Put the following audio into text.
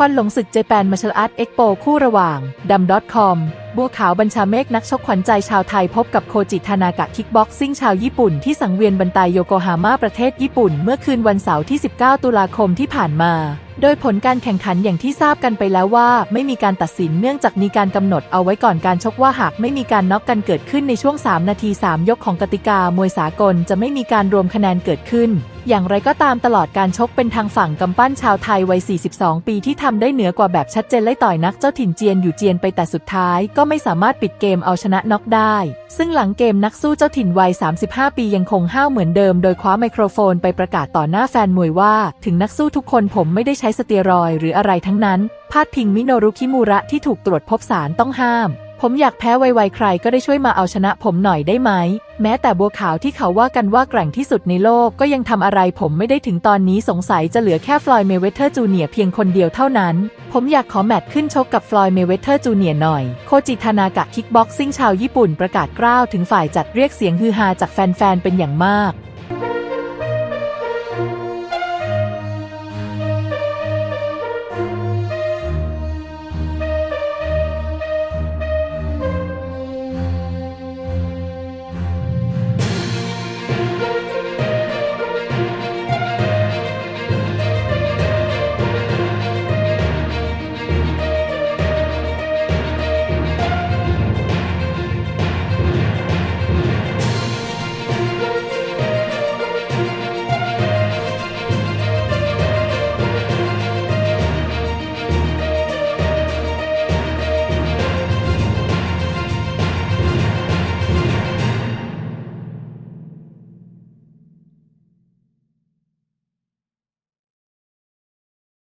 ควันหลงศึกเจแปนมาเชลอาร์ตเอ็กโปคู่ระหว่างดัมดอทคอม บัวขาวบัญชาเมฆนักชกขวัญใจชาวไทยพบกับโคจิทานากะคิกบ็อกซิ่งชาวญี่ปุ่นที่สังเวียนบันไตโยโกฮาม่าประเทศญี่ปุ่น เมื่อคืนวันเสาร์ที่ 19 ตุลาคมที่ผ่านมา โดยผลการแข่งขันอย่างที่ทราบกันไปแล้วว่า ไม่มีการตัดสินเนื่องจากมีการกำหนดเอาไว้ก่อนการชกว่าหากไม่มีการน็อกกันเกิดขึ้นในช่วง 3 นาที 3 ยกของกติกามวยสากลจะไม่มีการรวมคะแนนเกิดขึ้นอย่างไรก็ตามตลอดการชกเป็นทางฝั่งกำปั้นชาวไทยวัย 42 ปีที่ทำได้เหนือกว่าแบบชัดเจนไล่ต่อยนักเจ้าถิ่นเจียนอยู่เจียนไปแต่สุดท้ายก็ไม่สามารถปิดเกมเอาชนะน็อกได้ ซึ่งหลังเกมนักสู้เจ้าถิ่นวัย 35 ปียังคงห้าวเหมือนเดิมโดยคว้าไมโครโฟนไปประกาศต่อหน้าแฟนมวยว่า ถึงนักสู้ทุกคนผมไม่ได้ใช้สเตียรอยหรืออะไรทั้งนั้น พาดพิงมิโนรุคิมูระที่ถูกตรวจพบสารต้องห้าม ผมอยากแพ้ไวๆใครก็ได้ช่วยมาเอาชนะผมหน่อยได้ไหม แม้แต่บัวขาวที่เขาว่ากันว่าแกร่งที่สุดในโลกก็ยังทำอะไรผมไม่ได้ถึงตอนนี้สงสัยจะเหลือแค่ฟลอยด์เมเวเทอร์จูเนียเพียงคนเดียวเท่านั้น ผมอยากขอแมตช์ขึ้นชกกับฟลอยด์เมเวเทอร์จูเนียหน่อย โคจิทานากะคิกบ็อกซิ่งชาวญี่ปุ่นประกาศกล้าวถึงฝ่ายจัดเรียกเสียงฮือฮาจากแฟนๆเป็นอย่างมาก